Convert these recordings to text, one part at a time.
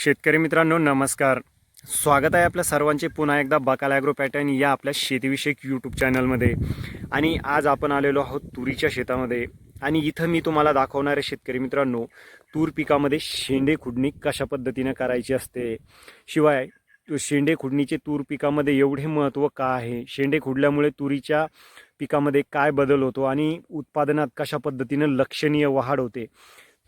शेतकरी मित्रांनो नमस्कार. स्वागत आहे आपल्या सर्वांचे पुन्हा एकदा बकाल ॲग्रो पॅटर्न या आपल्या शेतीविषयक यूट्यूब चॅनलमध्ये. आणि आज आपण आलेलो आहोत तुरीच्या शेतामध्ये. आणि इथं मी तुम्हाला दाखवणार आहे शेतकरी मित्रांनो तूर पिकामध्ये शेंडे खुडणी कशा पद्धतीनं करायची असते? शिवाय शेंडे खुडणीचे तूर पिकामध्ये एवढे महत्त्व का आहे? शेंडे खुडल्यामुळे तुरीच्या पिकामध्ये काय बदल होतो? आणि उत्पादनात कशा पद्धतीनं लक्षणीय वाढ होते?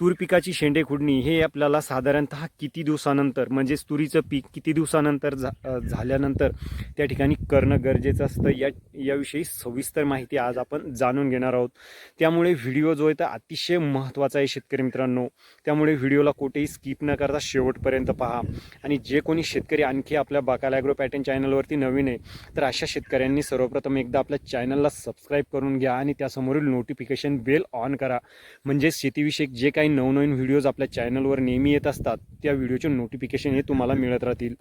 तूर पिकाची शेंडे खुडणी हे आपल्याला साधारणतः किती दिवसानंतर म्हणजेच तुरीचं पीक किती दिवसानंतर झा झाल्यानंतर त्या ठिकाणी करणं गरजेचं असतं या याविषयी सविस्तर माहिती आज आपण जाणून घेणार आहोत. त्यामुळे व्हिडिओ जो आहे तो अतिशय महत्त्वाचा आहे शेतकरी मित्रांनो. त्यामुळे व्हिडिओला कुठेही स्किप न करता शेवटपर्यंत पहा. आणि जे कोणी शेतकरी आणखी आपल्या बाकाल ॲग्रो पॅटर्न चॅनलवरती नवीन आहे तर अशा शेतकऱ्यांनी सर्वप्रथम एकदा आपल्या चॅनलला सबस्क्राईब करून घ्या आणि त्यासमोरील नोटिफिकेशन बेल ऑन करा. म्हणजेच शेतीविषयक जे काही नवनवीन व्हिडिओज आपल्या चॅनलवर नेहमी येत असतात त्या व्हिडिओचे नोटिफिकेशन हे तुम्हाला मिळत राहतील.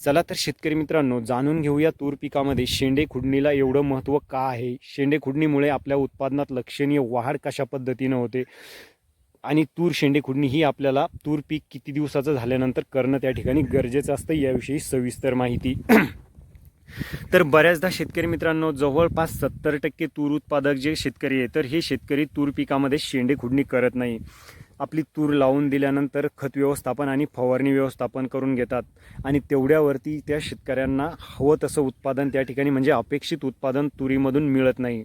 चला तर शेतकरी मित्रांनो जाणून घेऊया तूर पिकामध्ये शेंडे खुडणीला एवढं महत्त्व का आहे? शेंडे खुडणीमुळे आपल्या उत्पादनात लक्षणीय वाढ कशा पद्धतीनं होते? आणि तूर शेंडे खुडणी ही आपल्याला तूर पीक किती दिवसाचं झाल्यानंतर करणं त्या ठिकाणी गरजेचं असतं याविषयी सविस्तर माहिती. तर बऱ्याचदा शेतकरी मित्रांनो जवळपास सत्तर टक्के तूर उत्पादक जे शेतकरी आहे तर हे शेतकरी तूर पिकामध्ये शेंडे खुडणी करत नाही. आपली तूर लावून दिल्यानंतर खत व्यवस्थापन आणि फवारणी व्यवस्थापन करून घेतात. आणि तेवढ्यावरती त्या शेतकऱ्यांना हवं तसं उत्पादन त्या ठिकाणी म्हणजे अपेक्षित उत्पादन तुरीमधून मिळत नाही.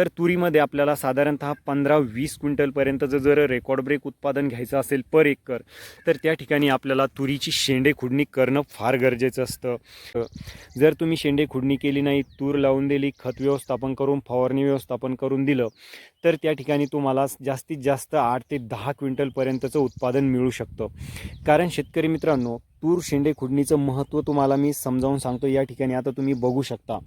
तर तुरीमध्ये आपल्याला साधारणतः पंधरा वीस क्विंटलपर्यंतचं जर रेकॉर्ड ब्रेक उत्पादन घ्यायचं असेल पर एकर तर त्या ठिकाणी आपल्याला तुरीची शेंडे खुडणी करणं फार गरजेचं असतं. जर तुम्ही शेंडे खुडणी केली नाही तूर लावून दिली खत व्यवस्थापन करून फवारणी व्यवस्थापन करून दिलं तर त्या ठिकाणी तुम्हाला जास्तीत जास्त आठ ते दहा क्विंटलपर्यंतचं उत्पादन मिळू शकतं. कारण शेतकरी मित्रांनो तूर शेंडे खुडणीचं महत्त्व तुम्हाला मी समजावून सांगतो या ठिकाणी आता तुम्ही बघू शकता.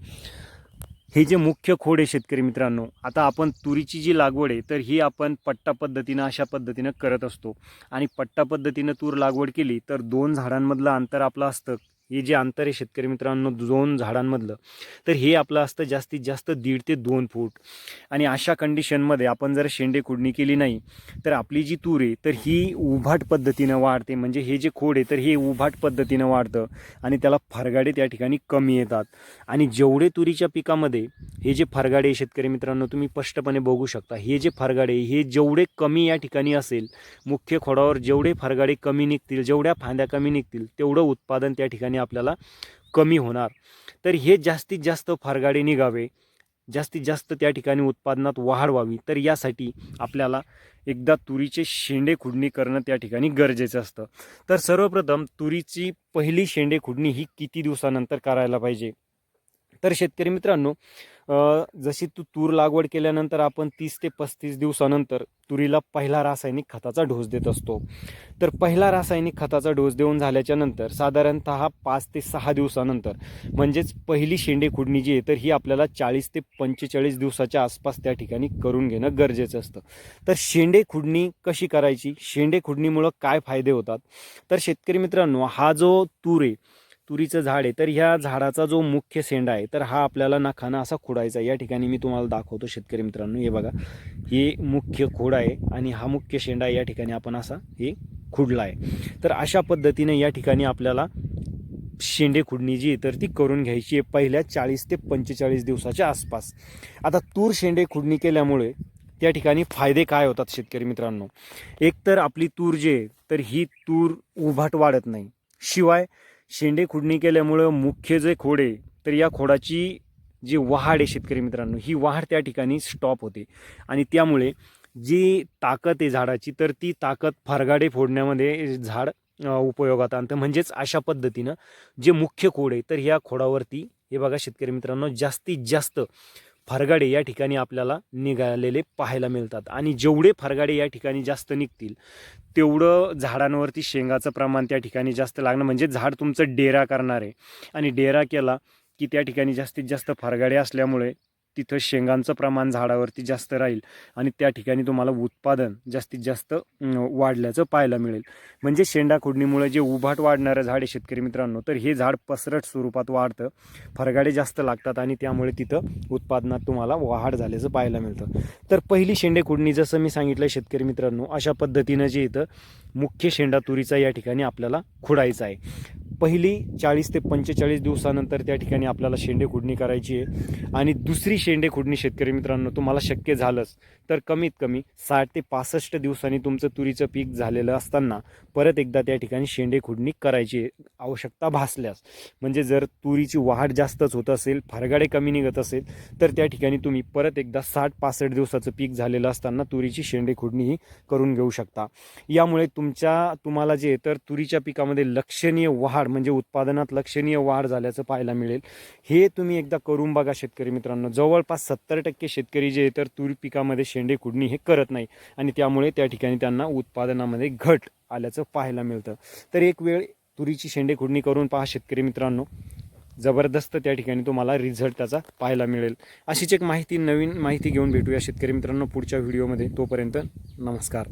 हे जे मुख्य खोड आहे शेतकरी मित्रांनो आता आपण तुरीची जी लागवड आहे तर ही आपण पट्टा पद्धतीनं अशा पद्धतीनं करत असतो. आणि पट्टा पद्धतीनं तूर लागवड केली तर दोन झाडांमधलं अंतर आपलं असतं. हे जे अंतर आहे शेतकरी मित्रांनो दोन झाडांमधलं तर हे आपलं असतं जास्तीत जास्त दीड ते दोन फूट. आणि अशा कंडिशनमध्ये आपण जर शेंडे खुडणी केली नाही तर आपली जी तूर आहे तर ही उभाट पद्धतीनं वाढते. म्हणजे हे जे खोड आहे तर हे उभाट पद्धतीनं वाढतं आणि त्याला फरगाडे त्या ठिकाणी कमी येतात. आणि जेवढे तुरीच्या पिकामध्ये हे जे फरगाडे आहे शेतकरी मित्रांनो तुम्ही स्पष्टपणे बघू शकता. हे जे फरगाडे हे जेवढे कमी या ठिकाणी असेल मुख्य खोडावर जेवढे फरगाडे कमी निघतील जेवढ्या फांद्या कमी निघतील तेवढं उत्पादन त्या ठिकाणी आपल्याला कमी होणार. तर हे जास्तीत जास्त फारगाडे निघावे जास्तीत जास्त त्या ठिकाणी उत्पादनात वाढ व्हावी तर यासाठी आपल्याला एकदा तुरीचे शेंडे खुडणी करणं त्या ठिकाणी गरजेचं असतं. तर सर्वप्रथम तुरीची पहिली शेंडे खुडणी ही किती दिवसानंतर करायला पाहिजे? तर शेतकरी मित्रांनो जशी तू तूर लागवड केल्यानंतर आपण तीस ते पस्तीस दिवसानंतर तुरीला पहिला रासायनिक खताचा डोस देत असतो. तर पहिला रासायनिक खताचा डोस देऊन झाल्याच्यानंतर साधारणतः पाच ते सहा दिवसानंतर म्हणजेच पहिली शेंडे खुडणी जी आहे तर ही आपल्याला चाळीस ते पंचेचाळीस दिवसाच्या आसपास त्या ठिकाणी करून घेणं गरजेचं असतं. तर शेंडे खुडणी कशी करायची? शेंडे खुडणीमुळं काय फायदे होतात? तर शेतकरी मित्रांनो हा जो तूर आहे तुरीचं झाड आहे तर ह्या झाडाचा जो मुख्य शेंडा आहे तर हा आपल्याला नखाना असा खुडायचा या ठिकाणी मी तुम्हाला दाखवतो शेतकरी मित्रांनो हे बघा. हे मुख्य खोड आहे आणि हा मुख्य शेंडा या ठिकाणी आपण असा हे खुडला आहे. तर अशा पद्धतीने या ठिकाणी आपल्याला शेंडे खुडणी जी तर ती करून घ्यायची आहे पहिल्या चाळीस ते पंचेचाळीस दिवसाच्या आसपास. आता तूर शेंडे खुडणी केल्यामुळे त्या ठिकाणी फायदे काय होतात शेतकरी मित्रांनो? एक तर आपली तूर जी आहे तर ही तूर उभाट वाढत नाही. शिवाय शेंडे खुडणी केल्यामुळं मुख्य जे खोड आहे तर या खोडाची जी वाढ आहे शेतकरी मित्रांनो ही वाढ त्या ठिकाणी स्टॉप होते. आणि त्यामुळे जी ताकद आहे झाडाची तर ती ताकद फरगाडे फोडण्यामध्ये झाड उपयोगात आणतं. म्हणजेच अशा पद्धतीनं जे मुख्य खोड आहे तर ह्या खोडावरती हे बघा शेतकरी मित्रांनो जास्तीत जास्त फरगाडे या ठिकाणी आपल्याला निघालेले पाहायला मिळतात. आणि जेवढे फरगाडे या ठिकाणी जास्त निघतील तेवढं झाडांवरती शेंगाचं प्रमाण त्या ठिकाणी जास्त लागणं म्हणजे झाड तुमचं डेरा करणार आहे. आणि डेरा केला की त्या ठिकाणी जास्तीत जास्त फरगाडे असल्यामुळे तिथं शेंगांचं प्रमाण झाडावरती जास्त राहील आणि त्या ठिकाणी तुम्हाला उत्पादन जास्तीत जास्त वाढल्याचं पाहायला मिळेल. म्हणजे शेंडा खोडणीमुळे जे उभाट वाढणारं झाड आहे शेतकरी मित्रांनो तर हे झाड पसरट स्वरूपात वाढतं फरगाडे जास्त लागतात आणि त्यामुळे तिथं उत्पादनात तुम्हाला वाढ झाल्याचं पाहायला मिळतं. तर पहिली शेंडे खोडणी जसं मी सांगितलं शेतकरी मित्रांनो अशा पद्धतीनं जे इथं मुख्य शेंडा तुरीचा या ठिकाणी आपल्याला खुडायचा आहे. पहिली चाळीस ते पंचेचाळीस दिवसानंतर त्या ठिकाणी आपल्याला शेंडे खुडणी करायची आहे. आणि दुसरी शेंडे खुडणी शेतकरी मित्रांनो तुम्हाला शक्य झालंच तर कमीत कमी साठ ते पासष्ट दिवसांनी तुमचं तुरीचं पीक झालेलं असताना परत एकदा त्या ठिकाणी शेंडे खुडणी करायची आवश्यकता भासल्यास. म्हणजे जर तुरीची वाढ जास्तच होत असेल फरगाडे कमी निघत असेल तर त्या ठिकाणी तुम्ही परत एकदा साठ पासष्ट दिवसाचं पीक झालेलं असताना तुरीची शेंडे खुडणी ही करून घेऊ शकता. यामुळे तुमच्या तुम्हाला जे तर तुरीच्या पिकामध्ये लक्षणीय वाढ म्हणजे उत्पादनात लक्षणीय वाढ झाल्याचं पाहायला मिळेल. हे तुम्ही एकदा करून बघा शेतकरी मित्रांनो. जवळपास सत्तर टक्के शेतकरी जे तर तूर पिकामध्ये शेंडे खुडणी हे करत नाही आणि त्यामुळे त्या ठिकाणी त्यांना उत्पादनामध्ये घट आल्याचं पाहायला मिळतं. तर एक वेळ तुरीची शेंडे खुडणी करून पहा शेतकरी मित्रांनो. जबरदस्त त्या ठिकाणी तुम्हाला रिझल्ट त्याचा पाहायला मिळेल. अशीच एक माहिती नवीन माहिती घेऊन भेटूया शेतकरी मित्रांनो पुढच्या व्हिडिओमध्ये. तोपर्यंत नमस्कार.